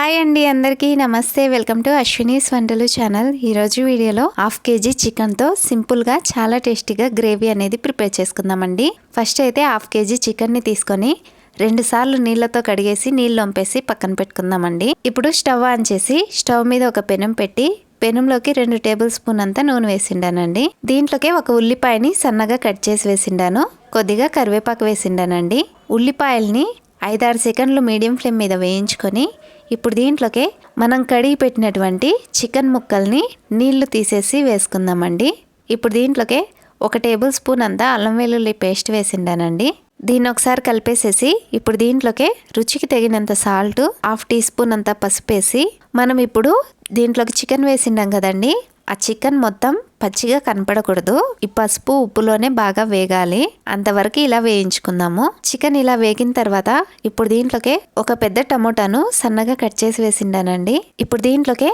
Hi అండి అందరికీ. నమస్తే. వెల్కమ్ టు అశ్వినీస్ వంటలు ఛానల్. ఈరోజు వీడియోలో హాఫ్ కేజీ చికెన్తో సింపుల్గా చాలా టేస్టీగా గ్రేవీ అనేది ప్రిపేర్ చేసుకుందామండి. ఫస్ట్ అయితే హాఫ్ కేజీ చికెన్ని తీసుకొని రెండుసార్లు నీళ్ళతో నీళ్ళతో కడిగేసి నీళ్ళు వంపేసి పక్కన పెట్టుకుందామండి. ఇప్పుడు స్టవ్ ఆన్ చేసి స్టవ్ మీద ఒక పెనం పెట్టి పెనంలోకి రెండు టేబుల్ స్పూన్ అంతా నూనె వేసిండానండి. దీంట్లోకి ఒక ఉల్లిపాయని సన్నగా కట్ చేసి వేసిండాను. కొద్దిగా కరివేపాకు వేసిండానండి. ఉల్లిపాయల్ని ఐదారు సెకండ్లు మీడియం ఫ్లేమ్ మీద వేయించుకొని ఇప్పుడు దీంట్లోకి మనం కడిగి పెట్టినటువంటి చికెన్ ముక్కల్ని నీళ్ళు తీసేసి వేసుకుందామండి. ఇప్పుడు దీంట్లోకి ఒక టేబుల్ స్పూన్ అంతా అల్లం వెల్లుల్లి పేస్ట్ వేసిండానండి. దీన్ని ఒకసారి కలిపేసేసి ఇప్పుడు దీంట్లోకి రుచికి తగినంత సాల్ట్ హాఫ్ టీ స్పూన్ అంతా పసుపు వేసి మనం ఇప్పుడు దీంట్లోకి చికెన్ వేసిండాం కదండి. ఆ చికెన్ మొత్తం పచ్చిగా కనపడకూడదు. ఈ పసుపు ఉప్పులోనే బాగా వేగాలి. అంతవరకు ఇలా వేయించుకుందాము. చికెన్ ఇలా వేగిన తర్వాత ఇప్పుడు దీంట్లోకి ఒక పెద్ద టమోటాను సన్నగా కట్ చేసి వేసిండానండి. ఇప్పుడు దీంట్లోకి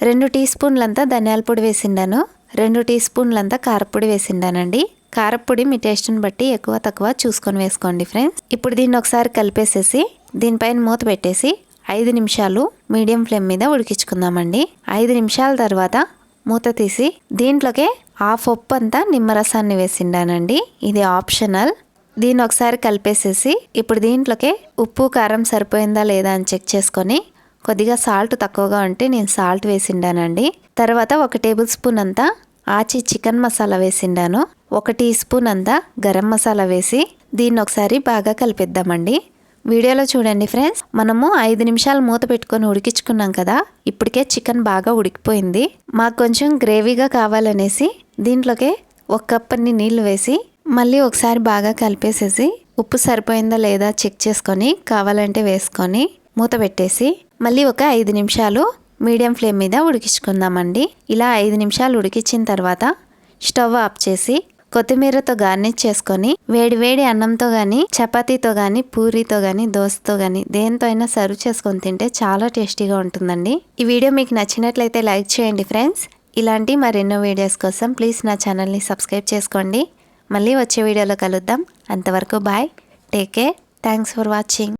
రెండు టీ స్పూన్లంతా ధనియాల పొడి వేసిండాను. రెండు టీ స్పూన్లంతా కారపొడి వేసిండానండి. కారపొడి మీ టేస్ట్ని బట్టి ఎక్కువ తక్కువ చూసుకొని వేసుకోండి ఫ్రెండ్స్. ఇప్పుడు దీన్ని ఒకసారి కలిపేసేసి దీనిపైన మూత పెట్టేసి ఐదు నిమిషాలు మీడియం ఫ్లేమ్ మీద ఉడికించుకుందామండి. ఐదు నిమిషాల తర్వాత మూత తీసి దీంట్లోకే హాఫ్ ఉప్పు అంతా నిమ్మరసాన్ని వేసిండానండి. ఇది ఆప్షనల్. దీన్ని ఒకసారి కలిపేసేసి ఇప్పుడు దీంట్లోకే ఉప్పు కారం సరిపోయిందా లేదా అని చెక్ చేసుకొని కొద్దిగా సాల్ట్ తక్కువగా ఉంటే నేను సాల్ట్ వేసిండానండి. తర్వాత ఒక టేబుల్ స్పూన్ అంతా ఆచి చికెన్ మసాలా వేసిండాను. ఒక టీ స్పూన్ అంతా గరం మసాలా వేసి దీన్ని ఒకసారి బాగా కలిపిద్దామండి. వీడియోలో చూడండి ఫ్రెండ్స్. మనము ఐదు నిమిషాలు మూత పెట్టుకొని ఉడికించుకున్నాం కదా. ఇప్పటికే చికెన్ బాగా ఉడికిపోయింది. మాకు కొంచెం గ్రేవీగా కావాలనేసి దీంట్లోకే ఒక కప్ నీళ్ళు వేసి మళ్ళీ ఒకసారి బాగా కలిపేసేసి ఉప్పు సరిపోయిందా లేదా చెక్ చేసుకొని కావాలంటే వేసుకొని మూత పెట్టేసి మళ్ళీ ఒక ఐదు నిమిషాలు మీడియం ఫ్లేమ్ మీద ఉడికించుకుందామండి. ఇలా ఐదు నిమిషాలు ఉడికించిన తర్వాత స్టవ్ ఆఫ్ చేసి కొత్తిమీరతో గార్నిష్ చేసుకొని వేడి వేడి అన్నంతో కానీ చపాతీతో కానీ పూరితో కానీ దోశతో కానీ దేంతో అయినా సర్వ్ చేసుకొని తింటే చాలా టేస్టీగా ఉంటుందండి. ఈ వీడియో మీకు నచ్చినట్లయితే లైక్ చేయండి ఫ్రెండ్స్. ఇలాంటి మరెన్నో వీడియోస్ కోసం ప్లీజ్ నా ఛానల్ని సబ్స్క్రైబ్ చేసుకోండి. మళ్ళీ వచ్చే వీడియోలో కలుద్దాం. అంతవరకు bye. Take care. Thanks for watching.